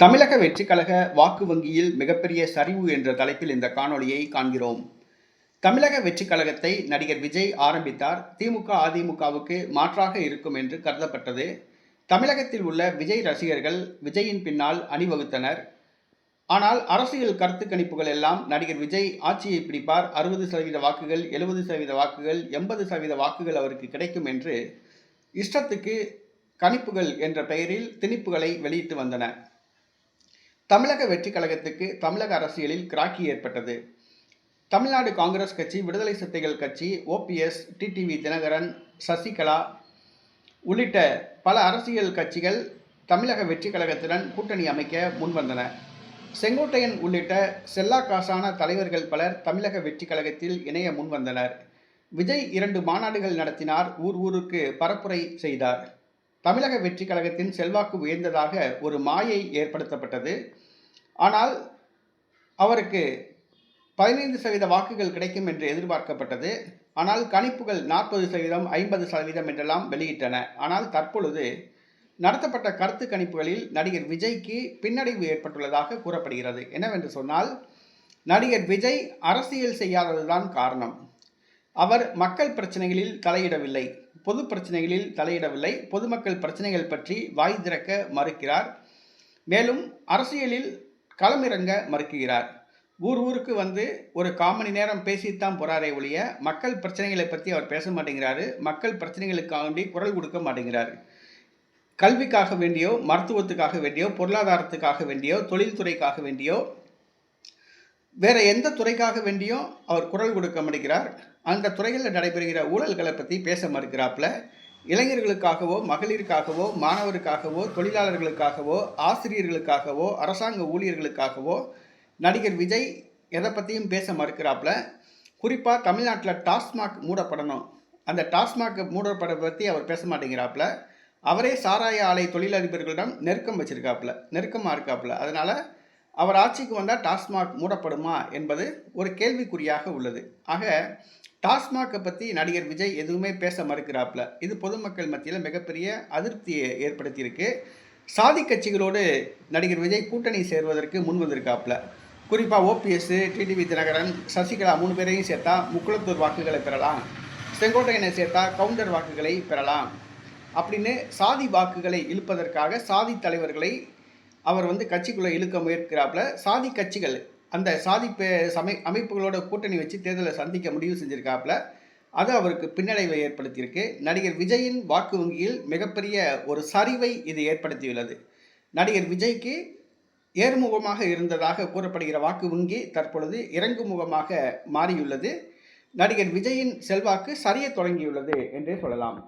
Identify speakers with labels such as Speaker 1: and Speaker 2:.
Speaker 1: தமிழக வெற்றிக்கழக வாக்கு வங்கியில் மிகப்பெரிய சரிவு என்ற தலைப்பில் இந்த காணொளியை காண்கிறோம். தமிழக வெற்றிக் கழகத்தை நடிகர் விஜய் ஆரம்பித்தார். திமுக அதிமுகவுக்கு மாற்றாக இருக்கும் என்று கருதப்பட்டது. தமிழகத்தில் உள்ள விஜய் ரசிகர்கள் விஜயின் பின்னால் அணிவகுத்தனர். ஆனால் அரசியல் கருத்து கணிப்புகள் எல்லாம் நடிகர் விஜய் ஆட்சியை பிடிப்பார். அறுபது சதவீத வாக்குகள் எழுபது சதவீத வாக்குகள் எண்பது சதவீத வாக்குகள் அவருக்கு கிடைக்கும் என்று இஷ்டத்துக்கு கணிப்புகள் என்ற பெயரில் திணிப்புகளை வெளியிட்டு வந்தன. தமிழக வெற்றி கழகத்துக்கு தமிழக அரசியலில் கிராக்கி ஏற்பட்டது. தமிழ்நாடு காங்கிரஸ் கட்சி விடுதலை சிறுத்தைகள் கட்சி ஓபிஎஸ் டிடிவி தினகரன் சசிகலா உள்ளிட்ட பல அரசியல் கட்சிகள் தமிழக வெற்றி கழகத்துடன் கூட்டணி அமைக்க முன்வந்தன. செங்கோட்டையன் உள்ளிட்ட செல்லா காசான தலைவர்கள் பலர் தமிழக வெற்றி கழகத்தில் இணைய முன்வந்தனர். விஜய் இரண்டு மாநாடுகள் நடத்தினார் ஊர் ஊருக்கு பரப்புரை செய்தார். தமிழக வெற்றி கழகத்தின் செல்வாக்கு உயர்ந்ததாக ஒரு மாயை ஏற்படுத்தப்பட்டது. ஆனால் அவருக்கு பதினைந்து சதவீத வாக்குகள் கிடைக்கும் என்று எதிர்பார்க்கப்பட்டது. ஆனால் கணிப்புகள் நாற்பது சதவீதம் ஐம்பது சதவீதம் என்றெல்லாம் வெளியிட்டன. ஆனால் தற்பொழுது நடத்தப்பட்ட கருத்து கணிப்புகளில் நடிகர் விஜய்க்கு பின்னடைவு ஏற்பட்டுள்ளதாக கூறப்படுகிறது. என்னவென்று சொன்னால் நடிகர் விஜய் அரசியல் செய்யாததுதான் காரணம். அவர் மக்கள் பிரச்சனைகளில் தலையிடவில்லை பொது பிரச்சனைகளில் தலையிடவில்லை பொதுமக்கள் பிரச்சனைகள் பற்றி வாய் திறக்க மறுக்கிறார். மேலும் அரசியலில் களமிறங்க மறுக்கிறார். ஊர் ஊருக்கு வந்து ஒரு காமணி நேரம் பேசித்தான் போகிறாரே ஒழிய மக்கள் பிரச்சனைகளை பற்றி அவர் பேச மாட்டேங்கிறாரு. மக்கள் பிரச்சனைகளுக்காக வேண்டி குரல் கொடுக்க மாட்டேங்கிறார். கல்விக்காக வேண்டியோ மருத்துவத்துக்காக வேண்டியோ பொருளாதாரத்துக்காக வேண்டியோ தொழில்துறைக்காக வேண்டியோ வேற எந்த துறைக்காக வேண்டியோ அவர் குரல் கொடுக்க மாட்டேங்கிறார். அந்த துறைகளில் நடைபெறுகிற ஊழல்களை பற்றி பேச மறுக்கிறாப்புல. இளைஞர்களுக்காகவோ மகளிருக்காகவோ மாணவருக்காகவோ தொழிலாளர்களுக்காகவோ ஆசிரியர்களுக்காகவோ அரசாங்க ஊழியர்களுக்காகவோ நடிகர் விஜய் எதை பற்றியும் பேச மறுக்கிறாப்புல. குறிப்பாக தமிழ்நாட்டில் டாஸ்மாக் மூடப்படணும். அந்த டாஸ்மாக் மூடப்பட பற்றி அவர் பேச மாட்டேங்கிறாப்புல. அவரே சாராய ஆலை தொழிலதிபர்களிடம் நெருக்கம் வச்சுருக்காப்புல. நெருக்கமாக இருக்காப்புல. அதனால் அவர் ஆட்சிக்கு வந்தால் டாஸ்மாக் மூடப்படுமா என்பது ஒரு கேள்விக்குறியாக உள்ளது. ஆக டாஸ்மாகை பற்றி நடிகர் விஜய் எதுவுமே பேச மறுக்கிறாப்புல இது பொதுமக்கள் மத்தியில் மிகப்பெரிய அதிருப்தியை ஏற்படுத்தியிருக்கு. சாதி கட்சிகளோடு நடிகர் விஜய் கூட்டணி சேர்வதற்கு முன் வந்திருக்காப்புல குறிப்பாக ஓபிஎஸ் டிடிவி தினகரன் சசிகலா மூணு பேரையும் சேர்த்தா முக்குளத்தூர் வாக்குகளை பெறலாம். செங்கோட்டையனை சேர்த்தா கவுண்டர் வாக்குகளை பெறலாம். அப்படின்னு சாதி வாக்குகளை இழுப்பதற்காக சாதி தலைவர்களை அவர் வந்து கட்சிக்குள்ளே இழுக்க முயற்கிறாப்புல. சாதி கட்சிகள் அந்த சாதி சமை அமைப்புகளோட கூட்டணி வச்சு தேர்தலை சந்திக்க முடிவு செஞ்சுருக்காப்புல. அது அவருக்கு பின்னடைவை ஏற்படுத்தியிருக்கு. நடிகர் விஜயின் வாக்கு வங்கியில் மிகப்பெரிய ஒரு சரிவை இது ஏற்படுத்தியுள்ளது. நடிகர் விஜய்க்கு ஏறுமுகமாக இருந்ததாக கூறப்படுகிற வாக்கு வங்கி தற்பொழுது இறங்குமுகமாக மாறியுள்ளது. நடிகர் விஜயின் செல்வாக்கு சரிய தொடங்கியுள்ளது என்றே சொல்லலாம்.